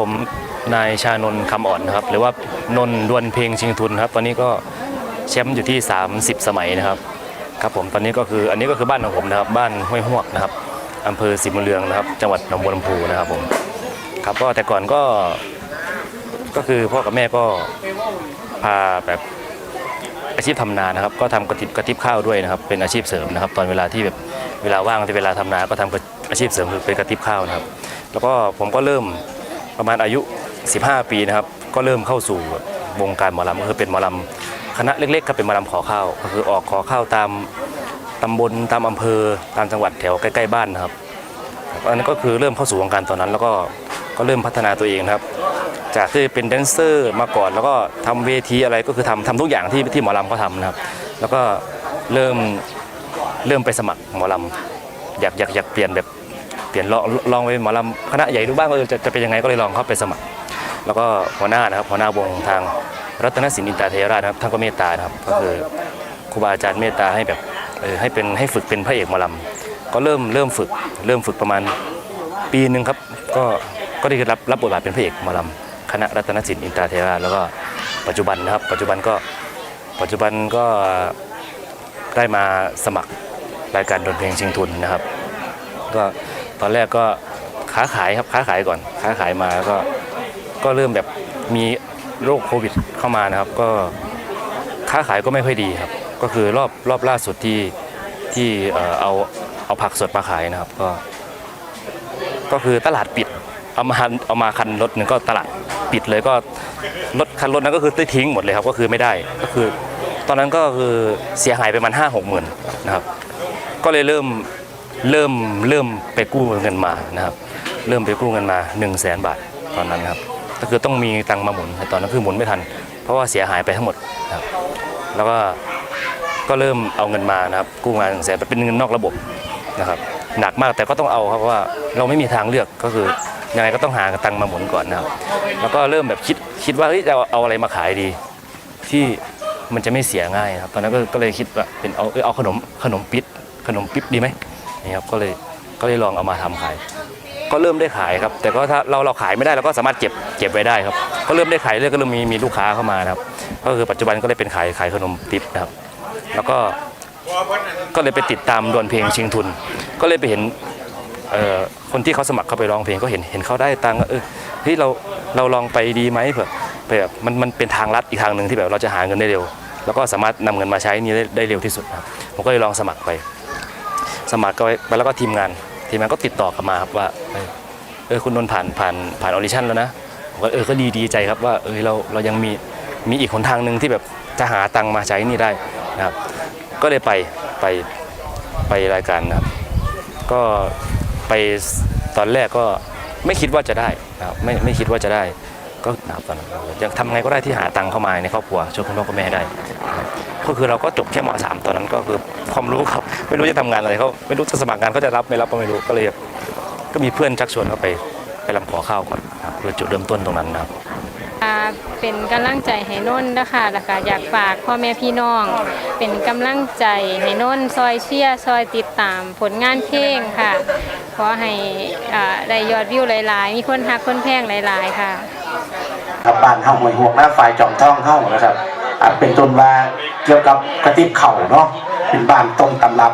ผมนายชานนท์คำอ่อนนะครับ หรือว่านนท์ดวลเพลงชิงทุนครับ ตอนนี้ก็แชมป์อยู่ที่ 30 สมัยนะครับ ครับผมตอนนี้ก็คืออันนี้ก็คือบ้านของผมนะครับ บ้านห้วยหวกนะครับอำเภอสิมเรืองนะครับ จังหวัดหนองบัวลำพูนะครับผมครับก็แต่ก่อนก็ก็คือพ่อกับแม่ก็พาแบบอาชีพทำนานะครับ ก็ทำกระติบกระติบข้าวด้วยนะครับ เป็นอาชีพเสริมนะครับ ตอนเวลาที่แบบเวลาว่างที่เวลาทำนาก็ทำอาชีพเสริมคือเป็นกระติบข้าวนะครับ แล้วก็ผมก็เริ่ม ประมาณอายุ 15 ปีนะครับ ก็เริ่มเข้าสู่วงการหมอลำก็คือเป็นหมอลำคณะเล็กๆครับเป็นหมอลำขอข้าว ก็คือออกขอข้าวตามตำบลตามอำเภอตามจังหวัดแถวใกล้ๆบ้านนะครับอันนั้นก็คือเริ่มเข้าสู่วงการตอนนั้น แล้วก็ก็เริ่มพัฒนาตัวเองครับ จากที่เป็นแดนเซอร์มาก่อน แล้วก็ทำเวทีอะไรก็คือทำทำทุกอย่างที่ที่หมอลำเขาทำนะครับ แล้วก็เริ่มเริ่มไปสมัครหมอลำอยากอยากอยากเปลี่ยนแบบ เปลี่ยนลองลองไปหมอลำคณะใหญ่ดูบ้างว่าจะจะเป็นยังไงก็เลยลองเข้าไปสมัคร แล้วก็หัวหน้านะครับหัวหน้าวงทางรัตนศิลป์อินตราเทราชนะครับท่านก็เมตตานะครับก็คือครูบาอาจารย์เมตตาให้แบบเออให้เป็นให้ฝึกเป็นพระเอกหมอลำก็เริ่มเริ่มฝึกเริ่มฝึกประมาณปีหนึ่งครับก็ก็ได้รับรับบทบาทเป็นพระเอกหมอลำคณะรัตนศิลป์อินตราเทราชแล้วก็ปัจจุบันนะครับ ปัจจุบันก็ปัจจุบันก็ได้มาสมัครรายการดนเพลงชิงทุนนะครับ ก็ ตอนแรกก็ค้าขายครับค้าขายก่อน ค้าขายมาแล้วก็ก็เริ่มแบบมีโรคโควิดเข้ามานะครับ ก็ค้าขายก็ไม่ค่อยดีครับ ก็คือรอบรอบล่าสุดที่ที่เอาเอาผักสดมาขายนะครับ ก็ ก็คือตลาดปิดเอามาเอามาคันรถหนึ่งก็ตลาดปิดเลยก็รถคันรถนั้นก็คือทิ้งหมดเลยครับ ก็คือไม่ได้ก็คือ ตอนนั้นก็คือเสียหายไปประมันห้าหกหมื่นนะครับ ก็เลยเริ่ม เริ่มเริ่มไปกู้เงินมานะครับ เริ่มไปกู้เงินมา1นึ่งแสนบาทตอนนั้นครับก็คือต้องมีตังมาหมุนแต่ตอนนั้นคือหมุนไม่ทัน เพราะว่าเสียหายไปทั้งหมดครับ แล้วก็ก็เริ่มเอาเงินมานะครับ กู้มาหนึ่งแสนเป็นเงินนอกระบบนะครับหนักมากแต่ก็ต้องเอาครับเพราะว่าเราไม่มีทางเลือกก็คือยังไงก็ต้องหาตังมาหมุนก่อนนะครับ แล้วก็เริ่มแบบคิดคิดว่าจะเอาอะไรมาขายดี ที่มันจะไม่เสียง่ายครับ ตอนนั้นก็ก็เลยคิดว่าเป็นเอาเออเอาขนมขนมปิ๊ดขนมปิ๊บดีไหม นี่ครับก็เลยก็เลยลองเอามาทำขาย ก็เริ่มได้ขายครับ แต่ก็ถ้าเราเราขายไม่ได้เราก็สามารถเก็บเก็บไว้ได้ครับ ก็เริ่มได้ขายเรื่อยก็เริ่มมีมีลูกค้าเข้ามาครับ ก็คือปัจจุบันก็เลยเป็นขายขายขนมปิ๊บนะครับ แล้วก็ก็เลยไปติดตามดวลเพลงชิงทุน ก็เลยไปเห็นเอ่อคนที่เขาสมัครเข้าไปร้องเพลงก็เห็นเห็นเขาได้ตังค์ก็เออเฮ้ยเราเราลองไปดีไหมเผื่อเผื่อมันมันเป็นทางลัดอีกทางหนึ่งที่แบบเราจะหาเงินได้เร็ว แล้วก็สามารถนำเงินมาใช้นี่ได้ได้เร็วที่สุดครับผมก็เลยลองสมัครไป สมัครก็ไปแล้วก็ทีมงาน ทีมงานก็ติดต่อกลับมาครับว่าเออคุณนนท์ผ่านผ่านผ่านออดิชั่นแล้วนะผมก็เออก็ดีดีใจครับว่าเออเราเรายังมีมีอีกหนทางหนึ่งที่แบบจะหาตังค์มาใช้นี่ได้นะครับ ก็เลยไปไปไปรายการนะครับ ก็ไปตอนแรกก็ไม่คิดว่าจะได้นะครับไม่ไม่คิดว่าจะได้ก็นะครับตอนนั้นยังทำไงก็ได้ที่หาตังค์เข้ามาในครอบครัวช่วยคุณพ่อคุณแม่ได้ ก็คือเราก็จบแค่มสามตอนนั้นก็คือ ความรู้ครับ ไม่รู้จะทำงานอะไรเขาไม่รู้จะสมัครงานเขาจะรับไม่รับก็ไม่รู้ก็เลยก็มีเพื่อนชักชวนเขาไปไปรำขอข้าวก่อนนะครับคือจุดเริ่มต้นตรงนั้นนะครับอ่าเป็นกำลังใจให้นนท์นะคะแล้วก็อยากฝากพ่อแม่พี่น้อง เป็นกำลังใจให้นนท์ซอยเชียร์ซอยติดตามผลงานเพลงค่ะ ขอให้อ่าได้ยอดวิวหลาย ๆ มีคนฮักคนแพงหลาย ๆ ค่ะครับบ้านเฮาหวยหวกหน้าฝ่ายจอมท่องเฮานะครับอะเป็นต้นว่าเกี่ยวกับกระติบเข่าเนาะ เป็นบ้านต้นตำรับ